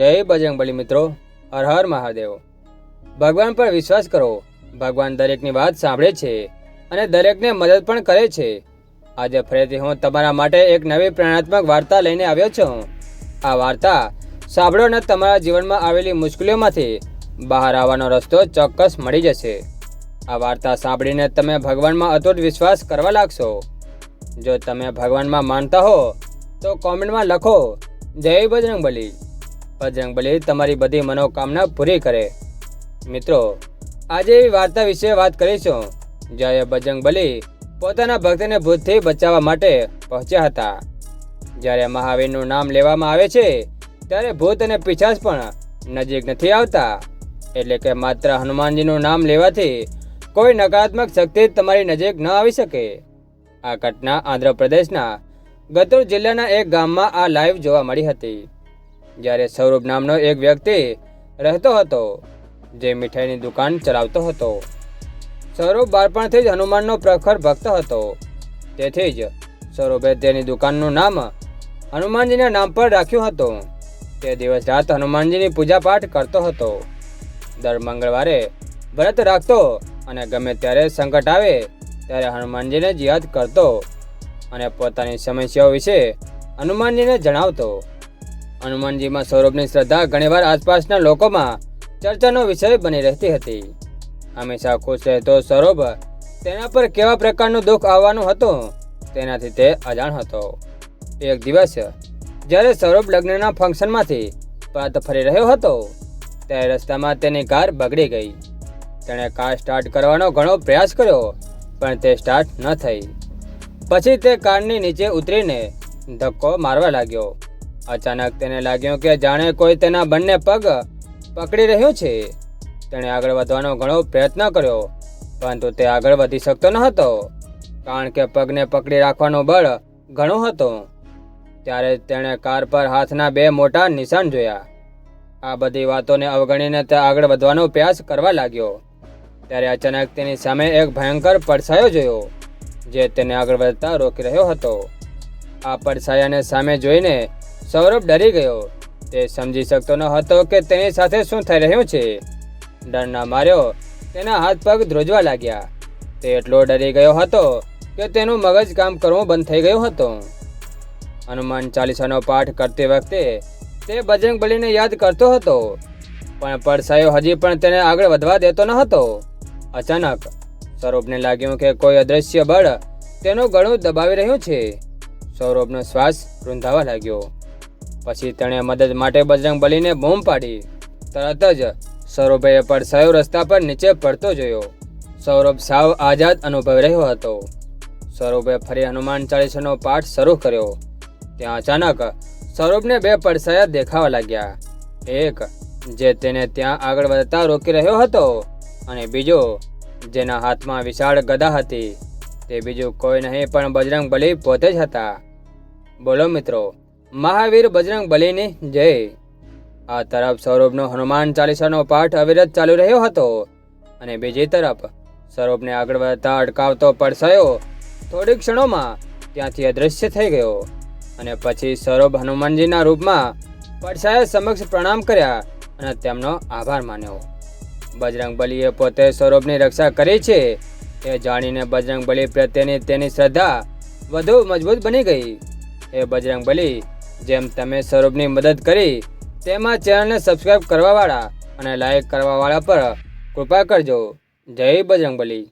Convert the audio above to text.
જય બજરંગબલી મિત્રો, હર હર મહાદેવ. ભગવાન પર વિશ્વાસ કરો, ભગવાન દરેકની વાત સાંભળે છે અને દરેકને મદદ પણ કરે છે. આજે ફરીથી હું તમારા માટે એક નવી પ્રેરણાત્મક વાર્તા લઈને આવ્યો છું. આ વાર્તા સાંભળો અને તમારા જીવનમાં આવેલી મુશ્કેલીઓમાંથી બહાર આવવાનો રસ્તો ચોક્કસ મળી જશે. આ વાર્તા સાંભળીને તમે ભગવાનમાં અતૂટ વિશ્વાસ કરવા લાગશો. જો તમે ભગવાનમાં માનતા હો, તો કોમેન્ટમાં લખો, જય બજરંગબલી બજરંગબલી તમારી બધી મનોકામના પૂરી કરે. મિત્રો, આજે એવી વાર્તા વિશે વાત કરીશું. જ્યારે બજરંગબલી પોતાના ભક્તને ભૂતથી બચાવવા માટે પહોંચ્યા હતા. જ્યારે મહાવીરનું નામ લેવામાં આવે છે, ત્યારે ભૂત અને પિછાસ પણ નજીક નથી આવતા. એટલે કે માત્ર હનુમાનજીનું નામ લેવાથી કોઈ નકારાત્મક શક્તિ તમારી નજીક ન આવી શકે. આ ઘટના આંધ્રપ્રદેશના ગતુર જિલ્લાના એક ગામમાં આ લાઈવ જોવા મળી હતી. જ્યારે સૌરભ નામનો એક વ્યક્તિ રહેતો હતો, જે મીઠાઈની દુકાન ચલાવતો હતો. સૌરભ બાળપણથી જ હનુમાનનો પ્રખર ભક્ત હતો. તેથી જ સૌરભે તેની દુકાનનું નામ હનુમાનજીના નામ પર રાખ્યું હતું. તે દિવસ રાત હનુમાનજીની પૂજાપાઠ કરતો હતો. દર મંગળવારે વ્રત રાખતો અને ગમે ત્યારે સંકટ આવે, ત્યારે હનુમાનજીને જ યાદ કરતો અને પોતાની સમસ્યાઓ વિશે હનુમાનજીને જણાવતો. હનુમાનજીમાં સૌરભની શ્રદ્ધા ઘણીવાર આસપાસના લોકોમાં ચર્ચાનો વિષય બની રહેતી હતી. હંમેશા ખુશ રહેતો સૌરભ તેના પર કેવા પ્રકારનું દુઃખ આવવાનું હતું તેનાથી તે અજાણ હતો. એક દિવસ, જ્યારે સૌરભ લગ્નના ફંક્શનમાંથી પાત ફરી રહ્યો હતો, ત્યારે રસ્તામાં તેની કાર બગડી ગઈ. તેણે કાર સ્ટાર્ટ કરવાનો ઘણો પ્રયાસ કર્યો, પણ તે સ્ટાર્ટ ન થઈ. પછી તે કારની નીચે ઉતરીને ધક્કો મારવા લાગ્યો. અચાનક તેને લાગ્યું કે જાણે કોઈ તેના બંને પગ પકડી રહ્યું છે. તેણે આગળ વધવાનો ઘણો પ્રયત્ન કર્યો, પરંતુ તે આગળ વધી શકતો ન હતો, કારણ કે પગને પકડી રાખવાનો બળ ઘણું હતું. ત્યારે તેણે કાર પર હાથના બે મોટા નિશાન જોયા. આ બધી વાતોને અવગણીને તે આગળ વધવાનો પ્રયાસ કરવા લાગ્યો. ત્યારે અચાનક તેની સામે એક ભયંકર પડછાયો જોયો, જે તેને આગળ વધતા રોકી રહ્યો હતો. આ પડછાયાને સામે જોઈને સૌરભ ડરી ગયો. તે સમજી શકતો ન હતો કે તેની સાથે શું થઈ રહ્યું છે. ડરના માર્યો, તેના હાથ પગ ધ્રુજવા લાગ્યા. તે એટલો ડરી ગયો હતો કે તેનું મગજ કામ કરવું બંધ થઈ ગયું હતું. હનુમાન ચાલીસાનો પાઠ કરતી વખતે તે બજરંગ બલીને યાદ કરતો હતો. પણ પડસાયો હજી પણ તેને આગળ વધવા દેતો ન હતો. અચાનક સૌરભને લાગ્યું કે કોઈ અદૃશ્ય બળ તેનું ગળું દબાવી રહ્યું છે. સૌરભનો શ્વાસ રૂંધાવા લાગ્યો. પછી તેણે મદદ માટે બજરંગ બલીને બૂમ પાડી. તરત જ સૌરભે પડસાયો રસ્તા પર નીચે પડતો જોયો. સૌરભ સાવ આઝાદ અનુભવી રહ્યો હતો. સૌરભે ફરી હનુમાન ચાલીસાનો પાઠ શરૂ કર્યો. ત્યાં અચાનક સૌરભને બે પડસાયા દેખાવા લાગ્યા. એક, જે તેને ત્યાં આગળ વધતા રોકી રહ્યો હતો, અને બીજો, જેના હાથમાં વિશાળ ગદા હતી. તે બીજું કોઈ નહીં, પણ બજરંગ બલી પોતે જ હતા. બોલો મિત્રો મહાવીર બજરંગ બલીની જય. આ તરફ સૌરભનો હનુમાન ચાલીસાનો પાઠ અવિરત ચાલુ રહ્યો હતો અને બીજી તરફ સૌરભને આગળ વધતા અટકાવતો પડસાયો થોડી ક્ષણોમાં ત્યાંથી અદૃશ્ય થઈ ગયો અને પછી સૌરભ હનુમાનજીના રૂપમાં પડસાયા સમક્ષ પ્રણામ કર્યા અને તેમનો આભાર માન્યો. બજરંગ બલીએ પોતે સૌરભની રક્ષા કરી છે એ જાણીને બજરંગ બલી પ્રત્યેની તેની શ્રદ્ધા વધુ મજબૂત બની ગઈ. એ બજરંગ બલી જેમ તમે સૌરભની મદદ કરી, તેમાં ચેનલને સબસ્ક્રાઇબ કરવાવાળા અને લાઈક કરવાવાળા પર કૃપા કરજો. જય બજરંગ બલી